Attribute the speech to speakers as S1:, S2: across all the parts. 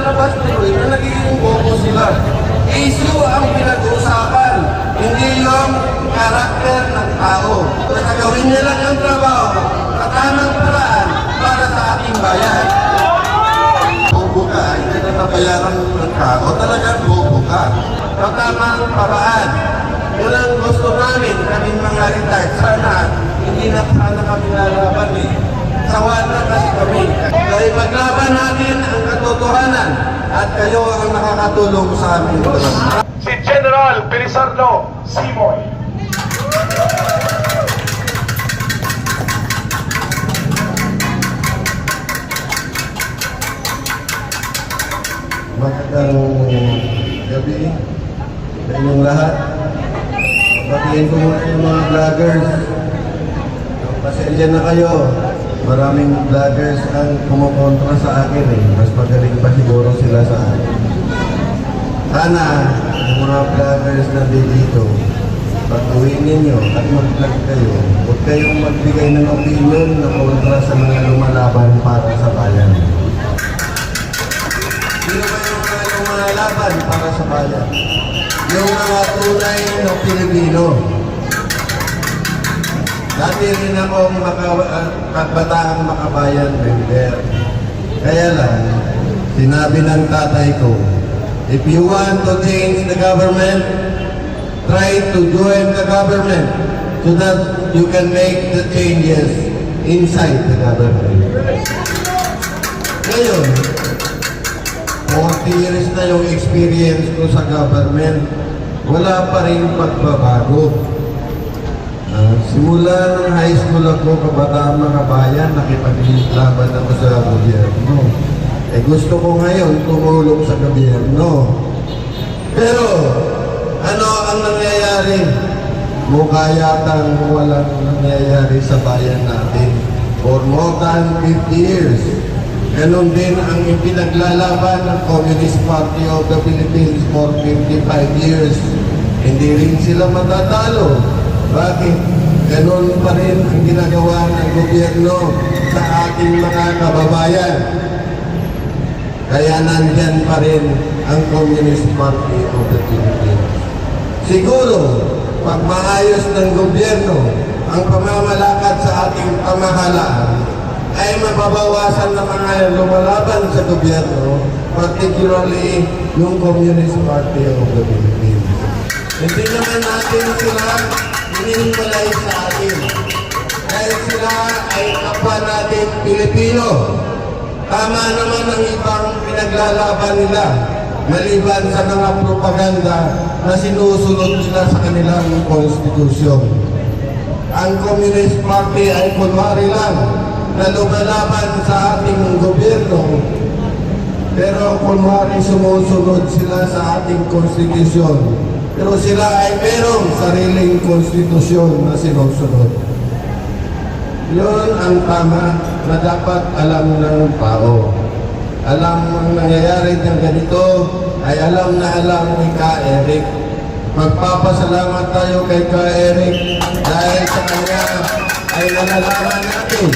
S1: lumalabas tuloy na nagiging bobo sila. Issue ang pinag-uusapan, hindi yung karakter ng tao. Basta gawin niya lang ang trabaho sa tamang paraan para sa ating bayan. Bobo ka, hindi ka nabayaran ng tao, talagang bobo ka. Sa paraan. Yun ang gusto namin, kaming mga retired. Sana, hindi na sana kami lalaban eh. Sawa na kasi kami. Dahil maglaban natin ang katotohanan at kayo ang nakakatulong sa amin.
S2: si General Pelizardo Simoy.
S1: Magandang gabi sa inyong lahat. Papatiin ko muna yung mga vloggers. Pasensya na kayo. Maraming vloggers ang kumukontra sa akin eh. Mas magaling pa siguro sila sa akin. Sana, yung mga vloggers na dito, patuloyin ninyo at mag-vlog kayo. Huwag kayong magbigay ng opinion na kontra sa mga lumalaban para sa bayan. Sino ba yung mga lumalaban para sa bayan? Yung mga tunay na Pilipino. Dati rin ako maka, uh, kabataang makabayan member. Kaya lang, sinabi ng tatay ko, if you want to change the government, try to join the government so that you can make the changes inside the government. Ngayon, 40 years na yung experience ko sa government, wala pa rin pagbabago. Ah, simula ng high school ako, kabataan mga bayan, nakipaglaban ako sa gobyerno. Eh gusto ko ngayon tumulong sa gobyerno. Pero, ano ang nangyayari? Mukha yatang walang nangyayari sa bayan natin. For more than 50 years, Ganon din ang ipinaglalaban ng Communist Party of the Philippines for 55 years. Hindi rin sila matatalo. Bakit? Ganon pa rin ang ginagawa ng gobyerno sa ating mga kababayan. Kaya nandyan pa rin ang Communist Party of the Philippines. Siguro, pag maayos ng gobyerno ang pamamalakad sa ating pamahalaan, ay mababawasan ng mga lumalaban sa gobyerno, particularly yung Communist Party of the Philippines. Hindi naman natin sila hinihimalay sa atin. Dahil sila ay kapwa natin Pilipino. Tama naman ang ibang pinaglalaban nila maliban sa mga propaganda na sinusunod nila sa kanilang konstitusyon. Ang Communist Party ay kunwari lang na lumalaban sa ating gobyerno pero kunwari sumusunod sila sa ating konstitusyon pero sila ay merong sariling konstitusyon na sinusunod. Yun ang tama na dapat alam ng tao. Alam ang nangyayari ng ganito ay alam na alam ni Ka Eric. Magpapasalamat tayo kay Ka Eric dahil sa kanya ay nalalaman natin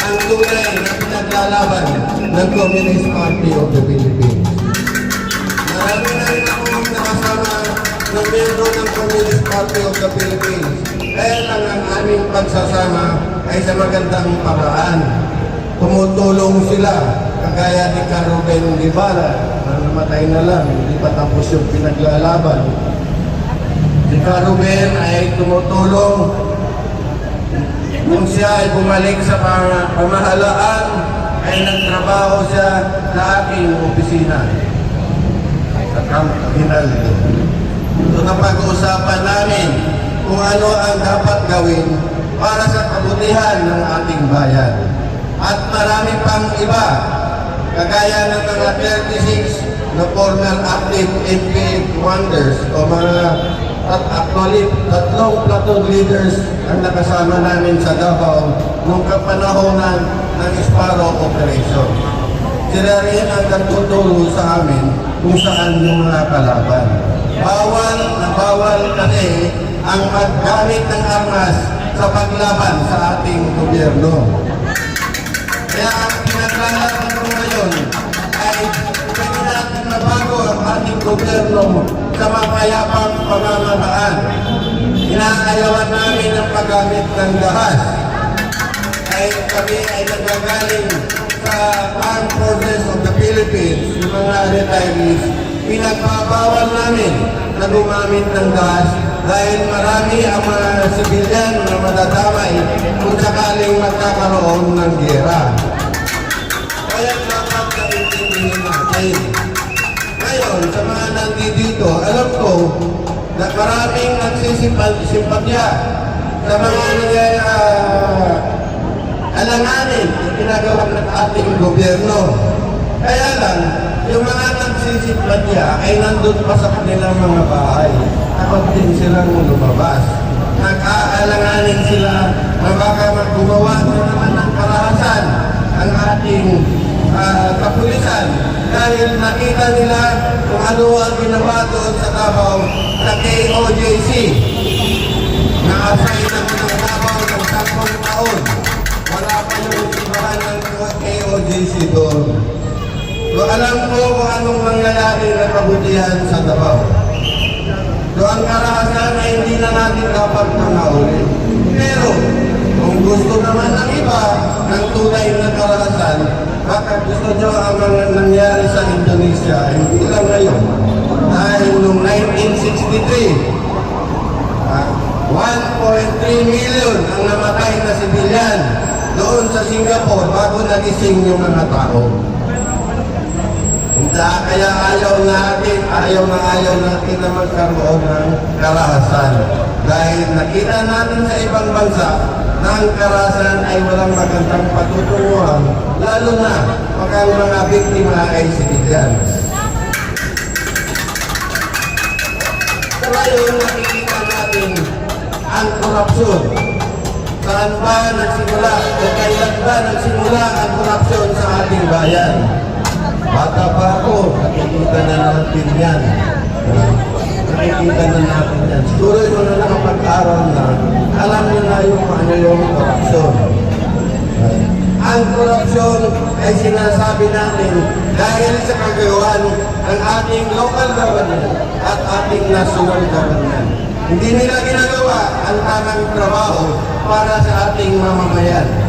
S1: ang tunay na pinaglalaban ng Communist Party of the Philippines. Na miyembro ng Communist Party of the Philippines. Kaya lang ang aming pagsasama ay sa magandang paraan. Tumutulong sila, kagaya ni Caruben Guevara, na namatay na lang, hindi pa tapos yung pinaglalaban. Si Caruben ay tumutulong nung siya ay bumalik sa pamahalaan, ay nagtrabaho siya sa aking opisina sa Camp Hinaldo. Ito na pag-uusapan namin kung ano ang dapat gawin para sa kabutihan ng ating bayan. At marami pang iba, kagaya ng mga 36 na former active NPA wonders o mga at actually tatlong platoon leaders ang nakasama namin sa Davao nung kapanahonan ng Sparrow Operation. Sila rin ang nagtuturo sa amin kung saan yung mga kalaban. Bawal na bawal kasi ang maggamit ng armas sa paglaban sa ating gobyerno. Kaya ang pinaglalaban ko ngayon ay gobyerno sa mapayapang pamamaraan. Inaayawan namin ang paggamit ng dahas. Ay kami ay nagagaling sa Armed Forces of the Philippines, yung mga retirees, pinagbabawal namin na gumamit ng gas dahil marami ang mga sibilyan na madadamay kung sakaling magkakaroon ng gera. Kaya dapat na intindihin natin. Ngayon, sa mga nandito, alam ko na maraming nagsisimpatya sa mga nangyayari alanganin yung ginagawa ng ating gobyerno. Kaya lang, yung mga nagsisimpatya ay nandun pa sa kanilang mga bahay. Takot din silang lumabas. Nag-aalanganin sila na baka maggumawa na naman ng karahasan ang ating ah, kapulisan dahil nakita nila kung ano ang ginawa doon sa Davao sa KOJC na asay ng Davao ng sampung taon. Ibahan ng KOJC doon. So alam ko kung anong mangyayari na kabutihan sa Davao. So ang karahasan ay hindi na natin dapat nangauli. Pero kung gusto naman ng iba ng tunay na karahasan, baka gusto nyo ang mga nangyari sa Indonesia, hindi lang ngayon. Dahil noong 1963, Ah, 1.3 million ang namatay na sibilyan doon sa Singapore bago nagising yung mga tao. Hindi, kaya ayaw natin, ayaw na ayaw natin na magkaroon ng karahasan. Dahil nakita natin sa ibang bansa na ang karahasan ay walang magandang patutunguhan, lalo na pag ang mga biktima ay sibilyan. Ngayon nakikita natin ang korupsyon. Saan ba nagsimula ba nagsimula ang korupsyon sa ating bayan? Bata pa ako, nakikita na natin yan. Nakikita na natin yan. Siguro yung na nakapag-aral na, alam niyo na yung ano yung korupsyon. Ang korupsyon ay sinasabi natin dahil sa kagawaan ng ating local government at ating national government. Hindi nila ginagawa ang tamang trabaho para sa ating mamamayan.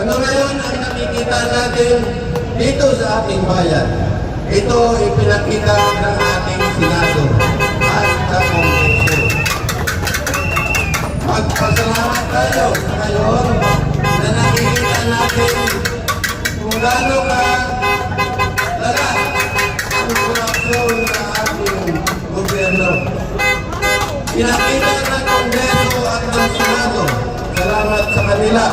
S1: Ano ngayon ang nakikita natin dito sa ating bayan? Ito ipinakita ng ating Senado at sa Kongreso. Magpasalamat tayo sa ngayon na nakikita natin kung gaano ka lala ang korupsyon sa ating gobyerno. Pinakita ng Kongreso at ng Senado, salamat sa kanila,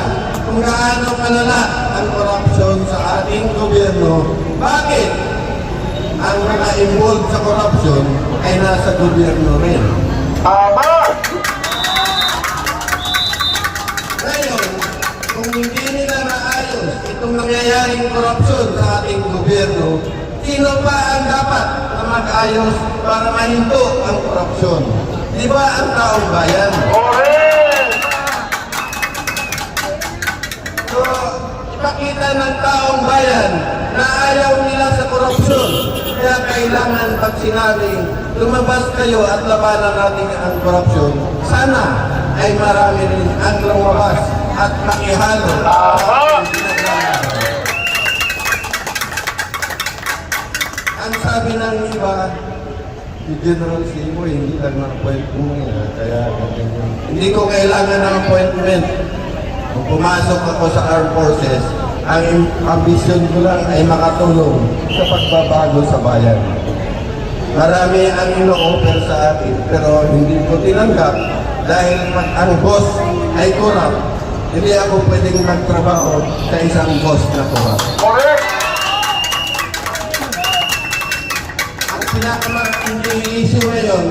S1: kung gaano kalala ang korupsyon sa ating gobyerno. Bakit? Ang mga involved sa korupsyon ay nasa gobyerno rin.
S2: Tama!
S1: Ngayon, kung hindi nila maayos itong nangyayaring korupsyon sa ating gobyerno, sino pa ang dapat na mag-ayos para mahinto ang korupsyon? Di ba ang taong bayan?
S2: Correct!
S1: Ipakita ng taong bayan na ayaw nila sa korupsyon. Kaya kailangan pag sinabing lumabas kayo at labanan natin ang korupsyon, sana ay marami rin ang lumabas at makihalo. Ang sabi ng iba, si General Simo, hindi lang na-appoint mo eh, kaya. Hindi ko kailangan ng appointment. Kung pumasok ako sa Armed Forces, ang ambisyon ko lang ay makatulong sa pagbabago sa bayan. Marami ang ino-offer sa akin, pero hindi ko tinanggap dahil pag ang boss ay korap, hindi ako pwedeng magtrabaho sa isang boss na korap.
S2: Correct!
S1: Ang pinakamatinding issue ngayon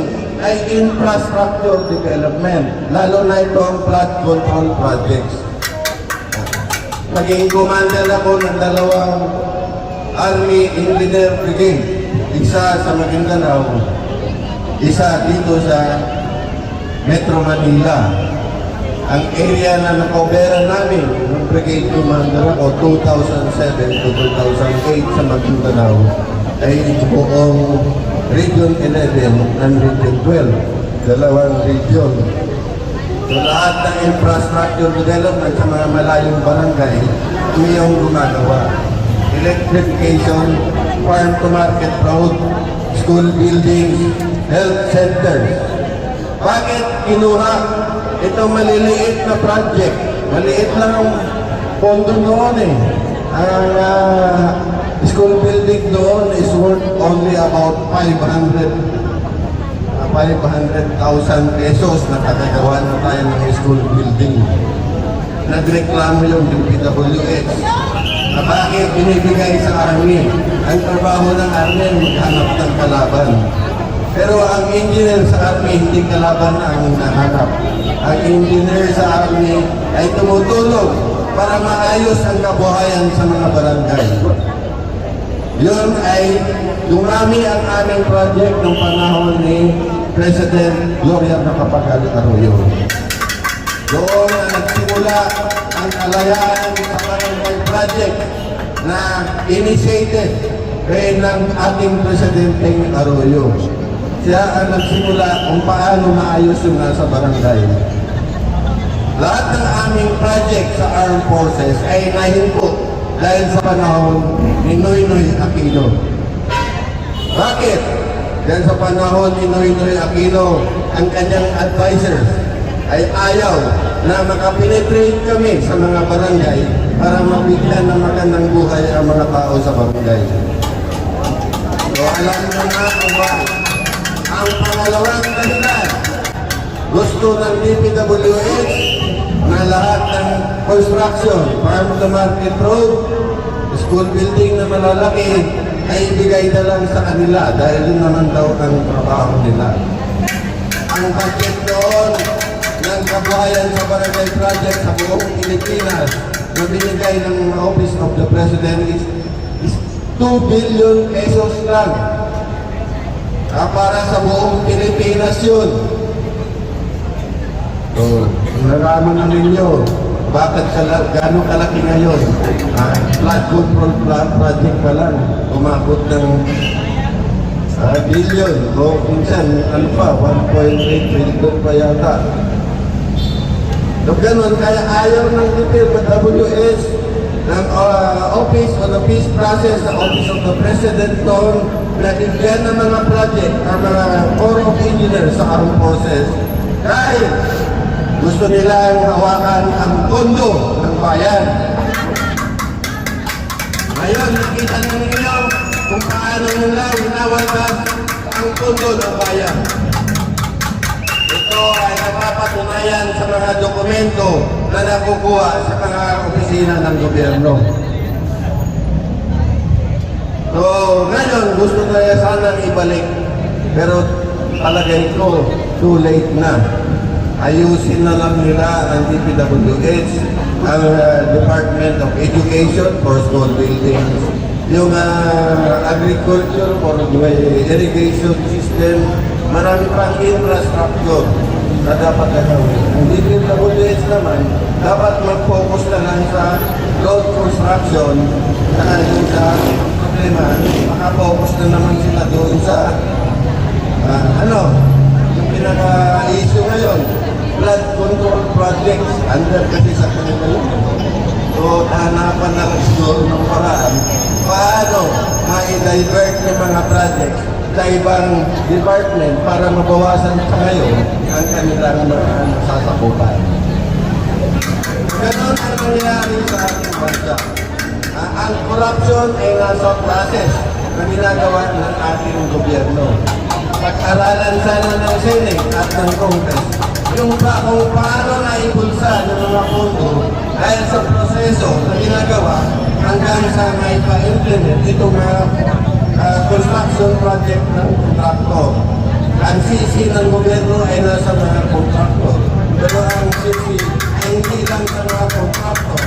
S1: ay infrastructure development, lalo na ito ang flood control projects. Naging commander ako ng dalawang Army Engineer Brigade. Isa sa Maguindanao, isa dito sa Metro Manila. Ang area na nakoberan namin ng brigade commander ako 2007 to 2008 sa Maguindanao ay buong Region 11 and Region 12. Dalawang region. So lahat ng infrastructure development sa mga malayong barangay, yung gumagawa. Electrification, farm to market road, school buildings, health centers. Bakit kinuha itong maliliit na project? Maliit lang ang pondo noon eh. Ang ah, school building doon is worth only about 500 uh, 500,000 pesos na kagagawa na tayo ng school building. Nagreklamo yung DPWH na bakit binibigay sa army. Ang trabaho ng army maghanap ng kalaban. Pero ang engineer sa army, hindi kalaban ang nahanap. Ang engineer sa army ay tumutulong para maayos ang kabuhayan sa mga barangay. Yun ay dumami ang aming project ng panahon ni President Gloria Macapagal Arroyo. Doon na nagsimula ang kalayaan sa barangay project na initiated kay ng ating Presidenteng Arroyo. Siya ang nagsimula kung paano maayos yung nasa barangay. Lahat ng aming project sa Armed Forces ay nahinto dahil sa panahon ni Noy Noy Aquino. Bakit? Dahil sa panahon ni Noy Noy Aquino, ang kanyang advisors ay ayaw na makapenetrate kami sa mga barangay para mabigyan ng magandang buhay ang mga tao sa barangay. So alam na kung bakit. Ang pangalawang dahilan, gusto ng DPWH na lahat ng construction, farm to market road, school building na malalaki, ay ibigay na lang sa kanila dahil yun naman daw ang trabaho nila. Ang budget doon ng kabuhayan sa barangay project sa buong Pilipinas na binigay ng Office of the President is, is 2 billion pesos lang. Ah, para sa buong Pilipinas yun. So, nalaman na ninyo, bakit kala, gano'ng kalaki ngayon? Ah, flood control plan project pa lang, umabot ng ah, billion, o minsan, ano pa, 1.8 trillion pa yata. So, ganun, kaya ayaw ng DPWS ng uh, Office of the Peace Process sa Office of the President doon na bigyan ng mga project ang mga Corps of Engineers sa Armed Forces dahil gusto nilang hawakan ang kondo ng bayan. Ngayon, nakita ninyo kung paano nila winawalas ang kondo ng bayan. Ito ay napapatunayan sa mga dokumento na nakukuha sa mga opisina ng gobyerno. So, ngayon, gusto na sanang ibalik. Pero palagay ko, too late na. Ayusin na lang nila ang DPWH, ang uh, Department of Education for School Buildings, yung uh, agriculture for irrigation system, marami pang infrastructure na dapat gagawin. Ang DPWH naman, dapat mag-focus na lang sa road construction saka yung sa problema, makapokus na naman sila doon sa ah, ano, yung pinaka-issue ngayon, flood control projects under kasi sa kanila yun. So, hanapan na lang siguro ng paraan paano ma-divert yung mga projects sa ibang department para mabawasan sa ngayon ang kanilang mga nasasakupan. Ganon ang nangyayari sa ating bansa. Ah, ang corruption ay nasa process na ginagawa ng ating gobyerno. Pag-aralan sana ng Senate at ng Congress yung pa kung paano naibulsa ng mga pondo dahil sa proseso na ginagawa hanggang sa may pa-implement itong mga ah, construction project ng kontraktor. Ang sisi ng gobyerno ay nasa mga kontraktor. Pero ang sisi ay hindi lang sa mga kontraktor,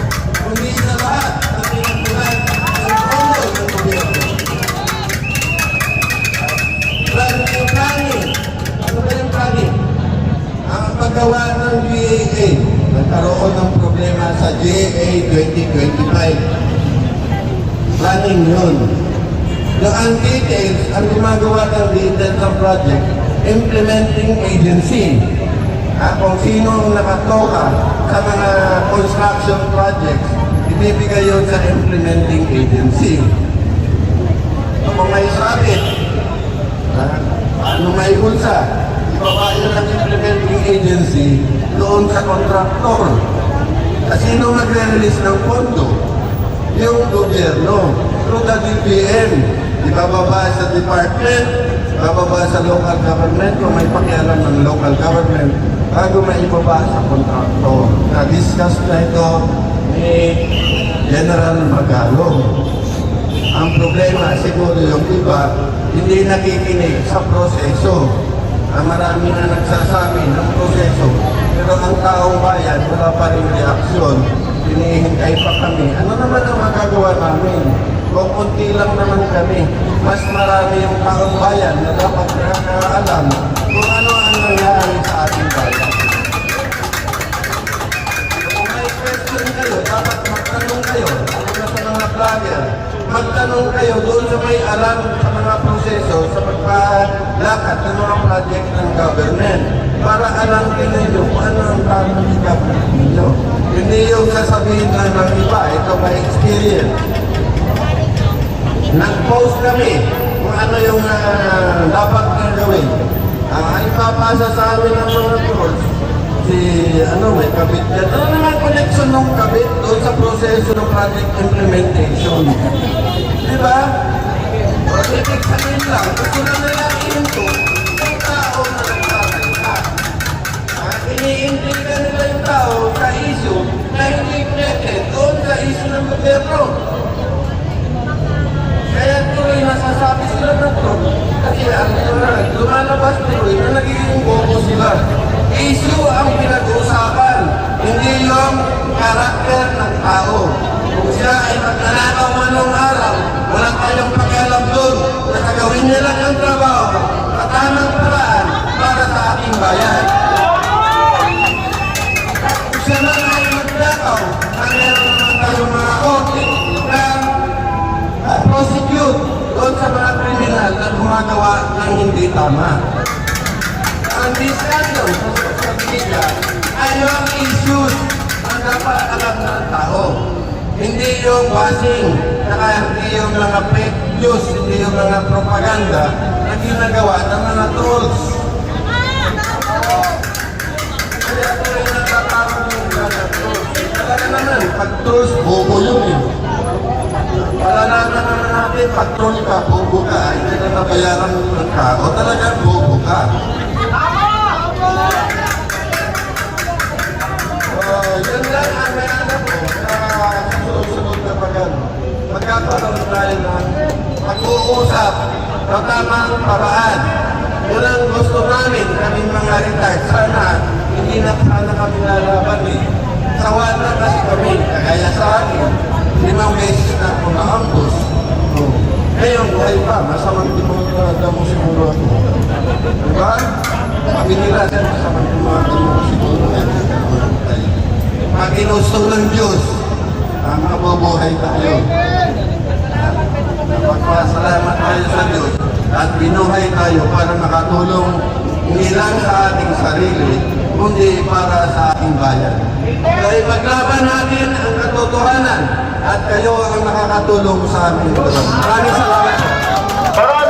S1: paggawa ng GAA, nagkaroon ng problema sa GAA 2025. Planning yun. Yung ang details, ang gumagawa ng details project, implementing agency. Ah, kung sino ang nakatoka sa mga construction projects, ibibigay yun sa implementing agency. Kung may sabit, ah, ano may hulsa, ng implementing agency doon sa contractor. At sino magre-release ng pondo? Yung gobyerno, through the DPM. Ibababa sa department, bababa sa local government kung may pakialam ng local government bago maibaba sa kontraktor. Na-discuss na ito ni General Magalong. Ang problema siguro yung iba, hindi nakikinig sa proseso. Ah, marami na nagsasabi ng proseso, pero ang taong bayan wala pa rin reaksyon. Hinihintay pa kami. Ano naman ang magagawa namin? Kung kunti lang naman kami, mas marami yung taong bayan na dapat nakakaalam kung magtanong kayo doon sa may alam sa mga proseso sa pagpalakad ng mga project ng government para alam din ninyo kung ano ang tamang i-government ninyo. Hindi yung sasabihin lang ng iba, ito may experience. Nag-post kami kung ano yung ah, dapat na gawin. Ang ipapasa sa amin ng mga trolls, si ano may kabit yan. Ano connection ng kabit doon sa proseso ng project implementation? Di ba? Kasi ibig sabihin lang, gusto na nila ininto yung tao na nagsasalita. Ah, iniintindihan nila yung tao sa issue na hindi connected doon sa issue ng gobyerno. Kaya tuloy nasasabi sila ng truth. Kasi ang lumalabas tuloy na nagiging bobo sila. Issue ang pinag-uusapan, yung karakter ng tao. Kung siya ay magnanakaw man ng araw, wala tayong pakialam doon. Basta gawin niya lang ang trabaho sa tamang paraan para sa ating bayan. Kung siya man ay magnakaw, ang meron naman tayong mga korte na at prosecute doon sa mga kriminal na gumagawa ng hindi tama. Na dapat alam ng tao. Hindi yung basing, saka hindi yung mga fake news, hindi yung mga propaganda na ginagawa ng mga trolls. Kaya ito rin natatakot yung mga trolls. Talaga naman, pag bobo yun eh. Malalaman naman natin, patron ka, bobo ka, hindi na nabayaran ng tao, talagang bobo ka. Yun ang alam ko sa susunod na pagano. Magkakaroon tayo ng pag-uusap sa tamang paraan. Yun ang namin, kaming mga retired. Sana, hindi na sana kami lalaban eh. Sawa na kasi kami, kagaya sa akin, limang beses na ako na-ambush. Oh. Ngayon, buhay pa, masamang mo siguro ako. Diba? Sabi nila, sir, masamang mo siguro. Pag inustong ng Diyos, ang mabubuhay tayo. Magpasalamat tayo sa Diyos at binuhay tayo para makatulong hindi lang sa ating sarili, kundi para sa ating bayan. Kaya paglaban natin ang katotohanan at kayo ang nakakatulong sa amin. Maraming salamat.